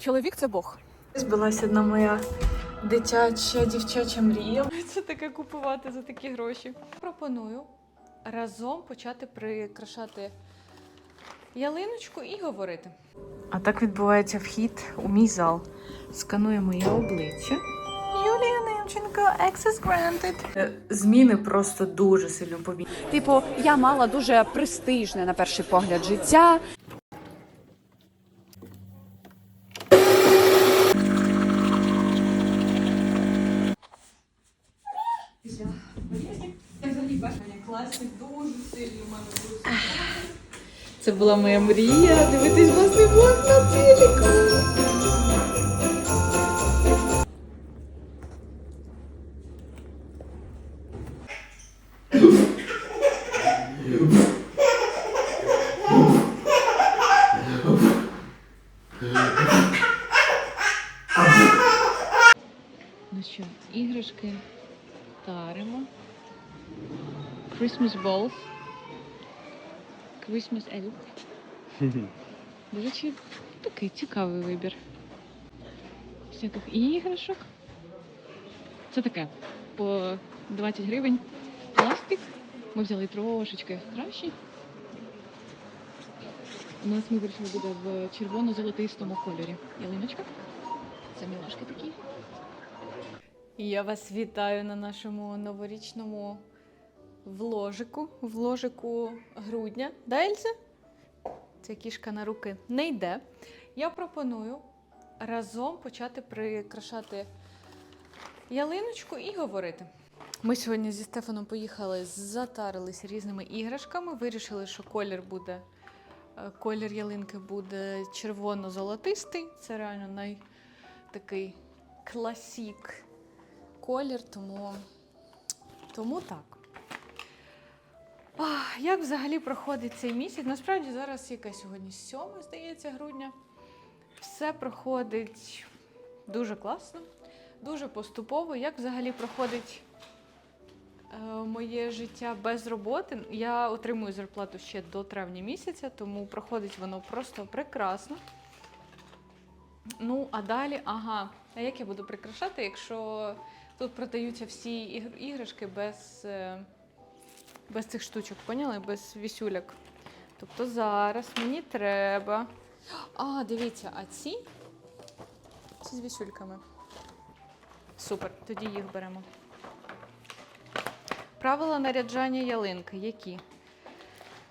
чоловік це Бог. Збилася одна моя дитяча дівчача мрія. Це таке купувати за такі гроші. Пропоную разом почати прикрашати ялиночку і говорити. А так відбувається вхід у мій зал. Сканує моє обличчя. Юлія Немченко, access granted. Е, Зміни просто дуже сильно повільні. Типу, я мала дуже престижне на перший погляд життя. Це була моя мрія. Дивитись блог на телеку. Ну що, іграшки таримо. Christmas balls. Christmas elf. До речі, такий цікавий вибір. Всяких іграшок. Це таке по 20 гривень пластик. Ми взяли трошечки кращий. У нас ми вирішили буде в червоно-золотистому кольорі. Ялиночка. Це мілашки такі. Я вас вітаю на нашому новорічному вложику, вложику грудня. Да, Ельза? Ця кішка на руки не йде. Я пропоную разом почати прикрашати ялиночку і говорити. Ми сьогодні зі Стефаном поїхали, затарились різними іграшками. Вирішили, що колір буде, е, колір ялинки буде червоно-золотистий. Це реально най такий класік колір, тому, тому так. Ах, як взагалі проходить цей місяць? Насправді зараз яке сьогодні 7, здається, грудня. Все проходить дуже класно, дуже поступово. Як взагалі проходить е, моє життя без роботи? Я отримую зарплату ще до травня місяця, тому проходить воно просто прекрасно. Ну, а далі, ага, а як я буду прикрашати, якщо тут продаються всі іграшки без, е, без цих штучок, поняли? Без вісюляк. Тобто зараз мені треба. А, дивіться, а ці? Ці з вісюльками. Супер, тоді їх беремо. Правила наряджання ялинки які?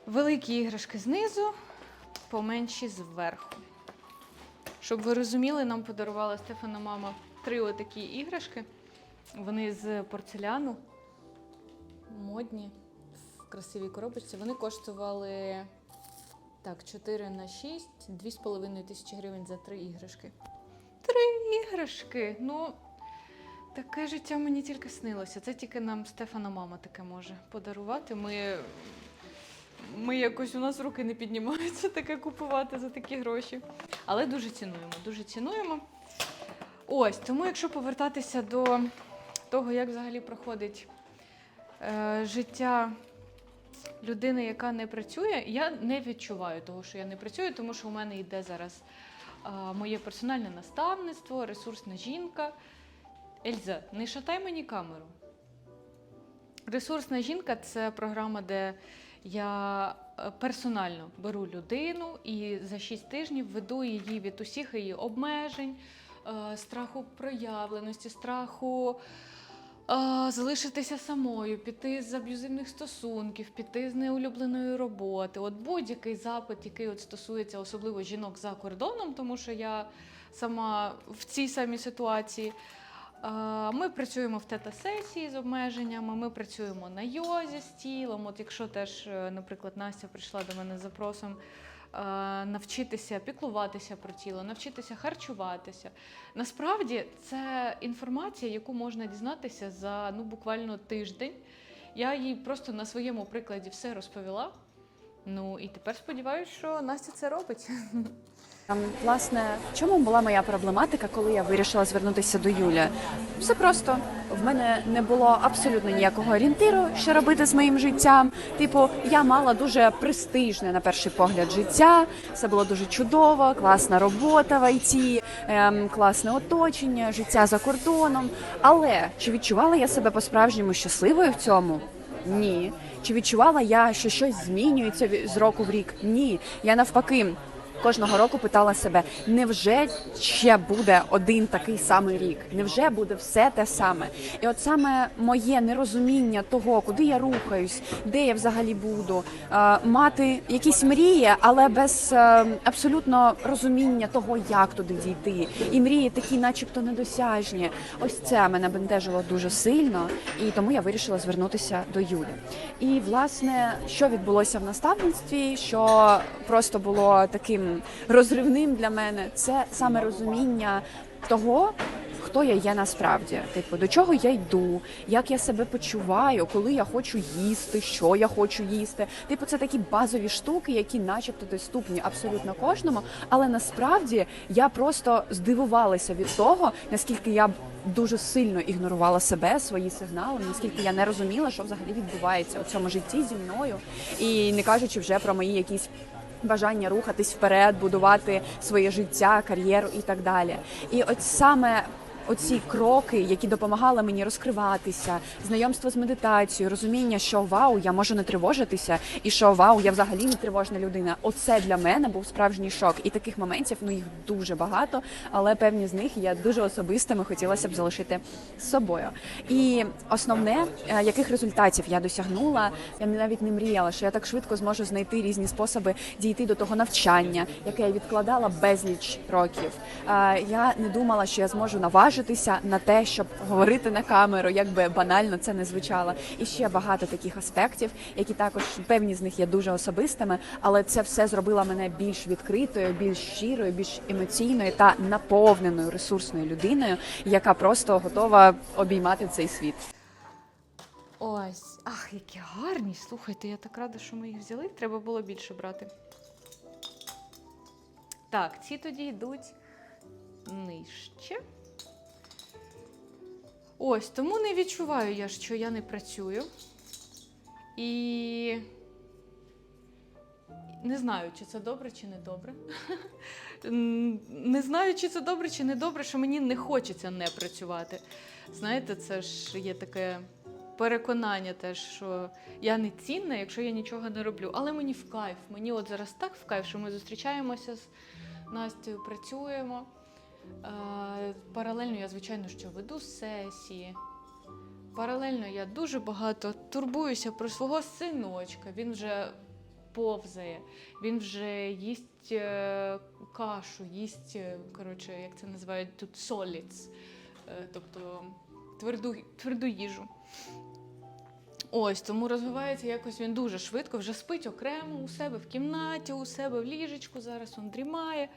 Великі іграшки знизу, поменші зверху. Щоб ви розуміли, нам подарувала Стефана мама три отакі іграшки. Вони з порцеляну, модні, красивій коробочці. Вони коштували так, 4 на 6, 2,5 тисячі гривень за три іграшки. Три іграшки! Ну, таке життя мені тільки снилося. Це тільки нам Стефана мама таке може подарувати. Ми, ми якось у нас руки не піднімаються таке купувати за такі гроші. Але дуже цінуємо, дуже цінуємо. Ось, тому якщо повертатися до того, як взагалі проходить е, життя людини, яка не працює, я не відчуваю того, що я не працюю, тому що у мене йде зараз е, моє персональне наставництво, ресурсна жінка. Ельза, не шатай мені камеру. Ресурсна жінка це програма, де я е, персонально беру людину і за 6 тижнів веду її від усіх її обмежень, е, страху проявленості, страху залишитися самою, піти з аб'юзивних стосунків, піти з неулюбленої роботи. От будь-який запит, який от стосується особливо жінок за кордоном, тому що я сама в цій самій ситуації. Ми працюємо в тета-сесії з обмеженнями, ми працюємо на йозі з тілом. От якщо теж, е, наприклад, Настя прийшла до мене з запросом навчитися піклуватися про тіло, навчитися харчуватися. Насправді це інформація, яку можна дізнатися за ну, буквально тиждень. Я їй просто на своєму прикладі все розповіла. Ну і тепер сподіваюся, що Настя це робить. Ем, Власне, в чому була моя проблематика, коли я вирішила звернутися до Юлі? Все просто в мене не було абсолютно ніякого орієнтиру, що робити з моїм життям. Типу, я мала дуже престижне на перший погляд життя. Все було дуже чудово, класна робота в ІТ, ем, класне оточення, життя за кордоном. Але чи відчувала я себе по-справжньому щасливою в цьому? Ні. Чи відчувала я, що щось змінюється з року в рік? Ні. Я навпаки. Кожного року питала себе: невже ще буде один такий самий рік? Невже буде все те саме? І от саме моє нерозуміння того, куди я рухаюсь, де я взагалі буду, е, мати якісь мрії, але без е, абсолютно розуміння того, як туди дійти. І мрії такі, начебто, недосяжні. Ось це мене бентежило дуже сильно, і тому я вирішила звернутися до Юлі. І власне, що відбулося в наставництві, що просто було таким розривним для мене, це саме розуміння того. Хто я є насправді? Типу, до чого я йду, як я себе почуваю, коли я хочу їсти, що я хочу їсти. Типу, це такі базові штуки, які, начебто, доступні абсолютно кожному. Але насправді я просто здивувалася від того, наскільки я дуже сильно ігнорувала себе, свої сигнали, наскільки я не розуміла, що взагалі відбувається у цьому житті зі мною, і не кажучи вже про мої якісь. Бажання рухатись вперед, будувати своє життя, кар'єру і так далі. І от саме оці кроки, які допомагали мені розкриватися, знайомство з медитацією, розуміння, що вау, я можу не тривожитися, і що вау, я взагалі не тривожна людина. Оце для мене був справжній шок. І таких моментів ну їх дуже багато, але певні з них я дуже особистими хотілося б залишити з собою. І основне, е, яких результатів я досягнула, я навіть не мріяла, що я так швидко зможу знайти різні способи дійти до того навчання, яке я відкладала безліч років. Е, Я не думала, що я зможу наважитися на те, щоб говорити на камеру, як би банально це не звучало. І ще багато таких аспектів, які також певні з них є дуже особистими, але це все зробило мене більш відкритою, більш щирою, більш емоційною та наповненою ресурсною людиною, яка просто готова обіймати цей світ. Ось, ах, які гарні. Слухайте, я так рада, що ми їх взяли. Треба було більше брати. Так, ці тоді йдуть нижче. Ось, тому не відчуваю я, що я не працюю. І не знаю, чи це добре, чи не добре. Не знаю, чи це добре, чи не добре, що мені не хочеться не працювати. Знаєте, це ж є таке переконання, теж, що я не цінна, якщо я нічого не роблю. Але мені в кайф. Мені от зараз так в кайф, що ми зустрічаємося з Настю, працюємо. Е, Паралельно я, звичайно, що веду сесії. Паралельно я дуже багато турбуюся про свого синочка. Він вже повзає, він вже їсть е, кашу, їсть, е, коротше, як це називають тут соліц, тобто тверду, тверду їжу. Ось тому розвивається якось він дуже швидко, вже спить окремо у себе в кімнаті, у себе в ліжечку. Зараз він дрімає.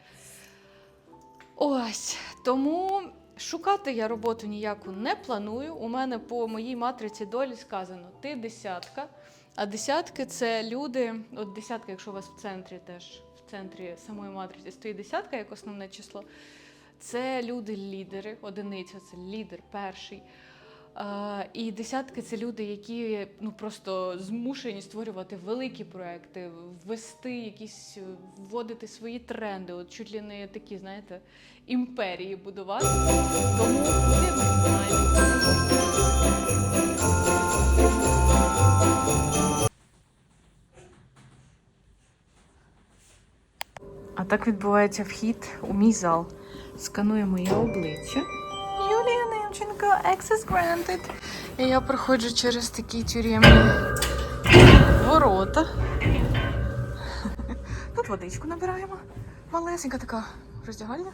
Ось тому шукати я роботу ніяку не планую. У мене по моїй матриці долі сказано: ти десятка. А десятки це люди. От десятка, якщо у вас в центрі теж в центрі самої матриці стоїть десятка як основне число. Це люди-лідери, одиниця це лідер перший. І десятки це люди, які ну просто змушені створювати великі проекти, ввести якісь, е, вводити свої тренди, от чуть ли не такі, знаєте, імперії будувати. Тому ми знаємо. А так відбувається вхід у мій зал. Сканує моє обличчя. Юлія access granted. І я проходжу через такі тюремні ворота. Тут водичку набираємо. Малесенька така роздягальня.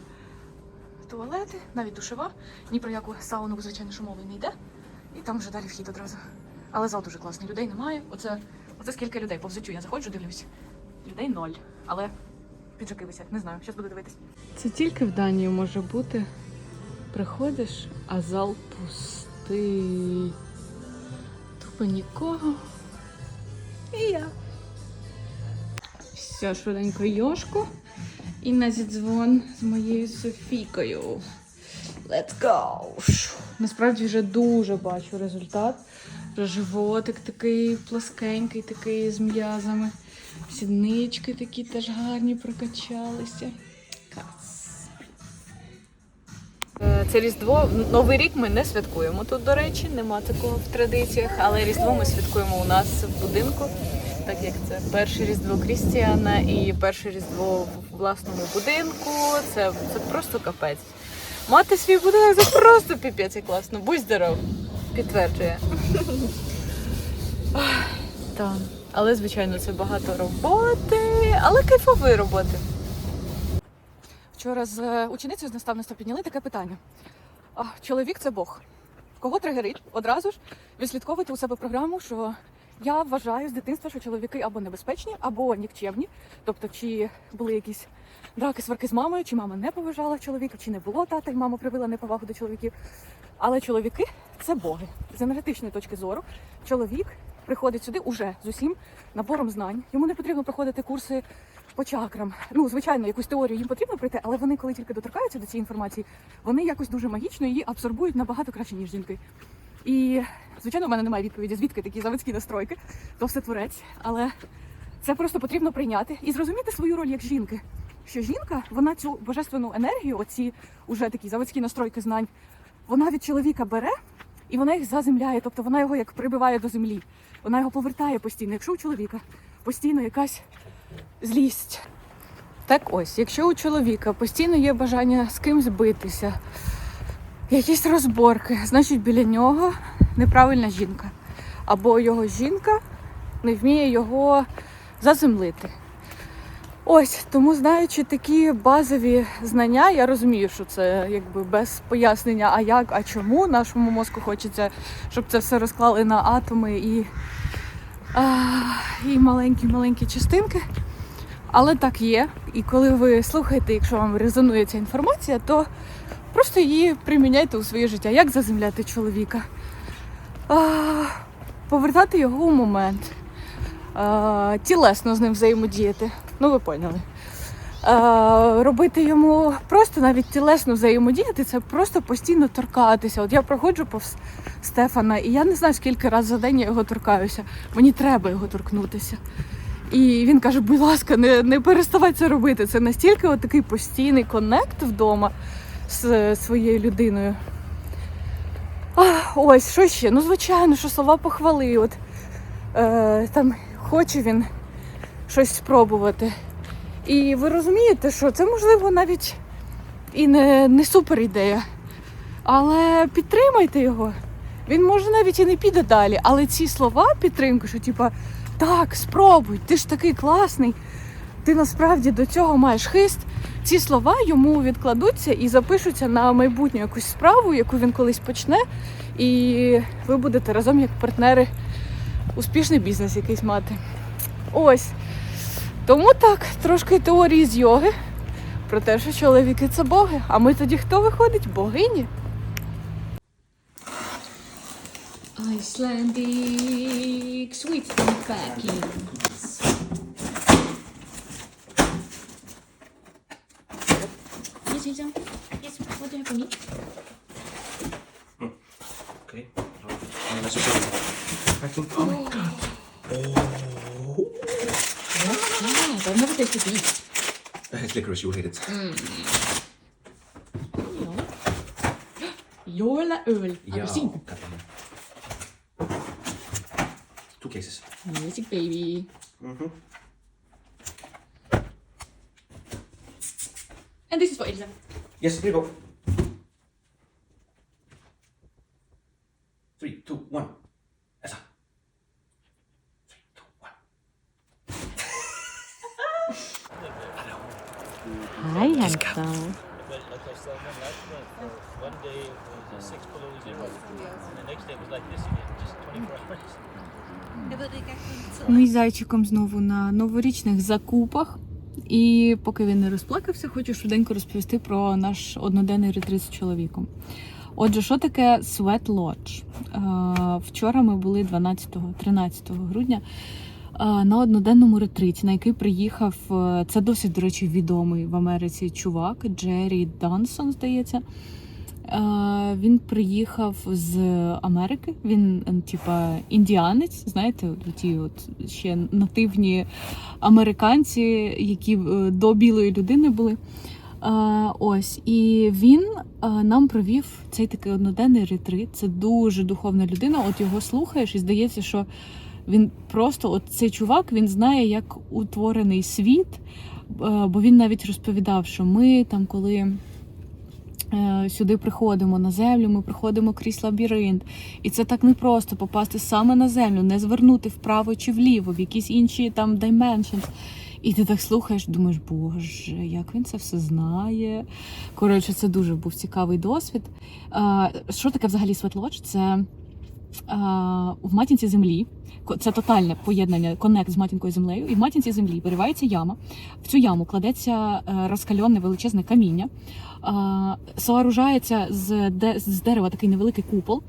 Туалети, навіть душева. Ні про яку сауну, звичайно, що мови не йде. І там вже далі вхід одразу. Але зал дуже класний. Людей немає. Оце, оце скільки людей. Повзучу я заходжу, дивлюсь. Людей ноль. Але піджаки висять. Не знаю, щас буду дивитись. Це тільки в Данії може бути. Приходиш, а зал пустий. Тупо нікого. І я. Все, швиденько йошку. І на зідзвон з моєю Софійкою. Let's go! Насправді вже дуже бачу результат. Животик такий плоскенький, такий з м'язами. Сіднички такі теж гарні прокачалися. Це Різдво. Новий рік ми не святкуємо тут, до речі, нема такого в традиціях, але Різдво ми святкуємо у нас в будинку, так як це перше Різдво Крістіана і перше Різдво в власному будинку. Це, це просто капець. Мати свій будинок це просто піпець і класно. Будь здоров. Підтверджує. Так. Але, звичайно, це багато роботи, але кайфової роботи. Вчора з е, ученицею з наставництва підняли таке питання. А, чоловік це Бог. Кого тригерить? Одразу ж відслідковуйте у себе програму, що я вважаю з дитинства, що чоловіки або небезпечні, або нікчемні. Тобто, чи були якісь драки, сварки з мамою, чи мама не поважала чоловіка, чи не було тата, і мама привила неповагу до чоловіків. Але чоловіки це боги. З енергетичної точки зору чоловік приходить сюди уже з усім набором знань. Йому не потрібно проходити курси по чакрам. Ну, звичайно, якусь теорію їм потрібно пройти, але вони, коли тільки доторкаються до цієї інформації, вони якось дуже магічно її абсорбують набагато краще, ніж жінки. І, звичайно, у мене немає відповіді, звідки такі заводські настройки, то все творець. Але це просто потрібно прийняти і зрозуміти свою роль як жінки. Що жінка, вона цю божественну енергію, оці уже такі заводські настройки знань, вона від чоловіка бере і вона їх заземляє, тобто вона його як прибиває до землі. Вона його повертає постійно. Якщо у чоловіка постійно якась злість. Так ось, якщо у чоловіка постійно є бажання з кимсь битися, якісь розборки, значить біля нього неправильна жінка. Або його жінка не вміє його заземлити. Ось, тому знаючи такі базові знання, я розумію, що це якби без пояснення, а як, а чому нашому мозку хочеться, щоб це все розклали на атоми і, і маленькі-маленькі частинки. Але так є. І коли ви слухаєте, якщо вам резонує ця інформація, то просто її приміняйте у своє життя. Як заземляти чоловіка? Повертати його у момент, тілесно з ним взаємодіяти. Ну, ви поняли. Робити йому просто навіть тілесно взаємодіяти, це просто постійно торкатися. От я проходжу повз Стефана, і я не знаю, скільки разів за день я його торкаюся. Мені треба його торкнутися. І він каже: будь ласка, не, не переставай це робити. Це настільки от такий постійний коннект вдома з своєю людиною. А, ось, що ще? Ну, звичайно, що слова похвали. От, е, там хоче він щось спробувати. І ви розумієте, що це можливо навіть і не, не супер ідея. Але підтримайте його. Він може навіть і не піде далі. Але ці слова підтримки, що типа так, спробуй, ти ж такий класний. Ти насправді до цього маєш хист. Ці слова йому відкладуться і запишуться на майбутню якусь справу, яку він колись почне, і ви будете разом як партнери успішний бізнес якийсь мати. Ось. Тому так, трошки теорії з йоги про те, що чоловіки це боги. А ми тоді хто виходить? Богині. Icelandic sweet packings. Yes, yes, yes. What do you have for me? Okay. Oh, okay. Packing. Oh my god. Ah, I've never tasted these. It's licorice, you'll hate it. Jola öl. Yeah. Apelsin. goddamn. Two cases. Music baby. Mm-hmm. And this is for Elsa. Yes, here you go. Ми з зайчиком знову на новорічних закупах. І поки він не розплакався, хочу швиденько розповісти про наш одноденний ретрит з чоловіком. Отже, що таке Sweat Lodge? Е, Вчора ми були 12-13 грудня на одноденному ретриті, на який приїхав. е, Це досить, до речі, відомий в Америці чувак Джері Дансон, здається. Е, Він приїхав з Америки. Він, е, типа, індіанець, знаєте, ті от ще нативні американці, які е, до білої людини були. Е, Ось і він нам провів цей такий одноденний ретрит. Це дуже духовна людина. От його слухаєш, і здається, що він просто, от цей чувак, він знає, як утворений світ. Бо він навіть розповідав, що ми там, коли сюди приходимо на землю, ми приходимо крізь лабіринт. І це так непросто попасти саме на землю, не звернути вправо чи вліво, в якісь інші там dimensions. І ти так слухаєш, думаєш, боже, як він це все знає. Коротше, це дуже був цікавий досвід. Е, Що таке взагалі светлоч? Це е, в матінці землі. Це тотальне поєднання, конект з матінкою землею. І в матінці землі виривається яма. В цю яму кладеться е, розкальонне величезне каміння. Сооружається з, де, з дерева такий невеликий купол.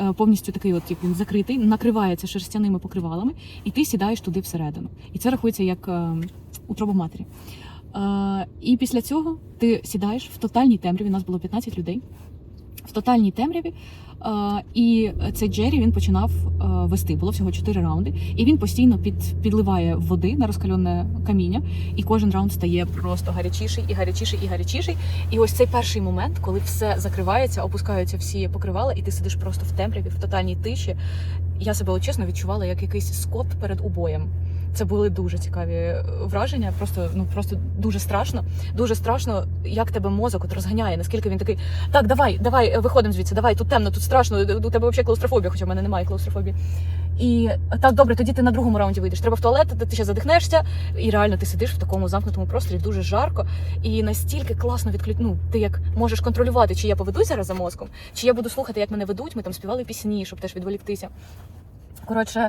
е, Повністю такий, от як він закритий, накривається шерстяними покривалами, і ти сідаєш туди всередину. І це рахується як е, утроба матері. І після цього ти сідаєш в тотальній темряві. У нас було 15 людей. В тотальній темряві. Е, і цей Джері він починав е, вести. Було всього 4 раунди, і він постійно під, підливає води на розкальонне каміння, і кожен раунд стає просто гарячіший і гарячіший і гарячіший. І ось цей перший момент, коли все закривається, опускаються всі покривала, і ти сидиш просто в темряві, в тотальній тиші. Я себе чесно відчувала як якийсь скот перед убоєм. Це були дуже цікаві е, враження. Просто ну просто дуже страшно. Дуже страшно, як тебе мозок от розганяє. Наскільки він такий, так, давай, давай, е, виходимо звідси, давай, тут темно, тут страшно. У тебе взагалі клаустрофобія, хоча в мене немає клаустрофобії. І так, добре, тоді ти на другому раунді вийдеш. Треба в туалет, ти ще задихнешся, і реально ти сидиш в такому замкнутому просторі, дуже жарко, і настільки класно відключ... ну, ти як можеш контролювати, чи я поведусь зараз за мозком, чи я буду слухати, як мене ведуть. Ми там співали пісні, щоб теж відволіктися. Коротше,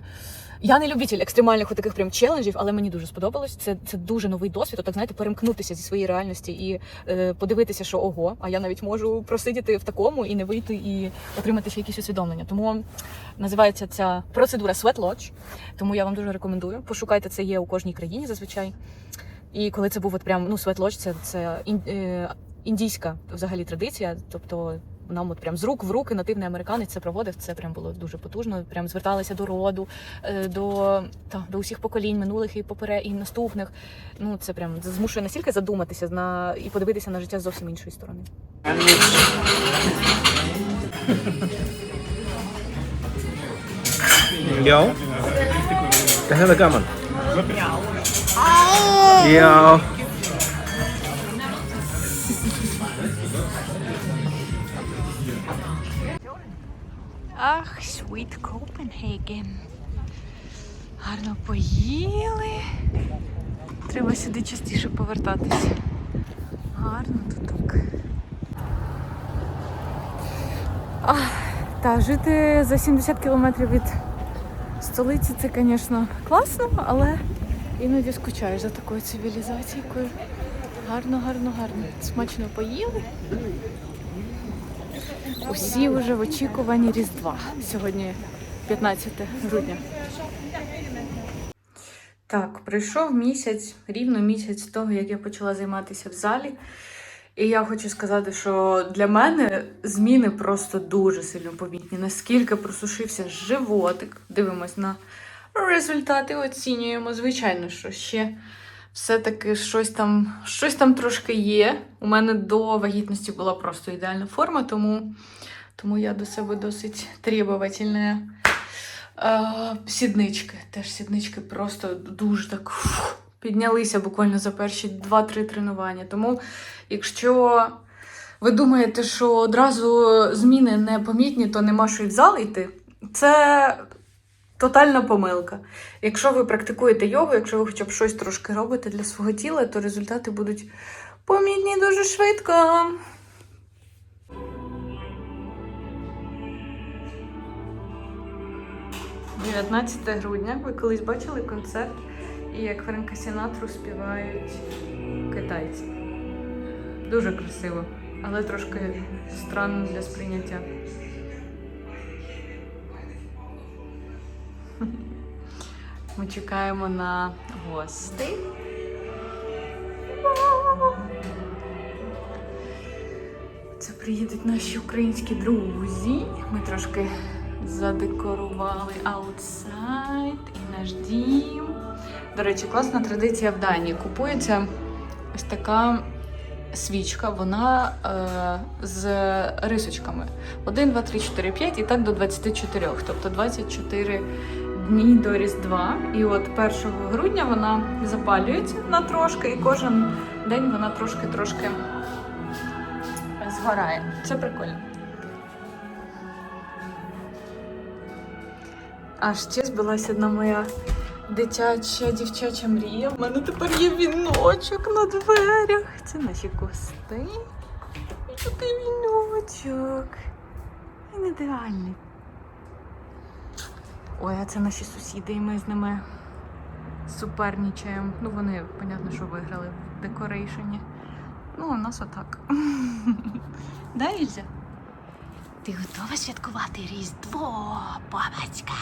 я не любитель екстремальних таких прям челенджів, але мені дуже сподобалось. Це, це дуже новий досвід. Отак, знаєте, перемкнутися зі своєї реальності і е, подивитися, що ого, а я навіть можу просидіти в такому і не вийти, і отримати ще якісь усвідомлення. Тому називається ця процедура Sweat Lodge. Тому я вам дуже рекомендую. Пошукайте, це є у кожній країні зазвичай. І коли це був от прям ну Sweat Lodge, це, це е, індійська взагалі традиція. Тобто нам от прям з рук в руки нативний американець це проводив. Це прям було дуже потужно. Прям зверталися до роду, е, до, та, до усіх поколінь минулих і попере і наступних. Ну це прям змушує настільки задуматися на і подивитися на життя з зовсім іншої сторони. Här Ах, sweet Copenhagen. Гарно поїли. Треба сюди частіше повертатися. Гарно тут так. Ах, та жити за 70 кілометрів від столиці це, звісно, класно, але іноді скучаєш за такою цивілізацією. Гарно, гарно, гарно. Смачно поїли. Усі вже в очікуванні Різдва. Сьогодні 15 грудня. Так, пройшов місяць, рівно місяць того, як я почала займатися в залі. І я хочу сказати, що для мене зміни просто дуже сильно помітні. Наскільки просушився животик. Дивимось на результати, оцінюємо. Звичайно, що ще все-таки щось там, щось там трошки є. У мене до вагітності була просто ідеальна форма, тому, тому я до себе досить требовательна. Е, сіднички. Теж сіднички просто дуже так фух, піднялися буквально за перші 2-3 тренування. Тому, якщо ви думаєте, що одразу зміни непомітні, то нема що й в зал йти, це тотальна помилка. Якщо ви практикуєте йогу, якщо ви хоча б щось трошки робите для свого тіла, то результати будуть помітні дуже швидко. – 19 грудня. Ви колись бачили концерт, і як Френка Сінатру співають китайці. Дуже красиво, але трошки странно для сприйняття. Ми чекаємо на гостей. Це приїдуть наші українські друзі. Ми трошки задекорували аутсайд і наш дім. До речі, класна традиція в Данії. Купується ось така свічка, вона е, з рисочками. 1, 2, 3, 4, 5 і так до 24. Тобто 24 дні до Різдва. І от 1 грудня вона запалюється на трошки, і кожен день вона трошки-трошки згорає. Це прикольно. А ще збилася одна моя дитяча дівчача мрія. У мене тепер є віночок на дверях. Це наші кости. І такий віночок. Він ідеальний. Ой, а це наші сусіди, і ми з ними супернічаємо. Ну, вони, понятно, що виграли в декорейшені. Ну, у нас отак. Да, Ільзя? Ти готова святкувати Різдво, бабацька?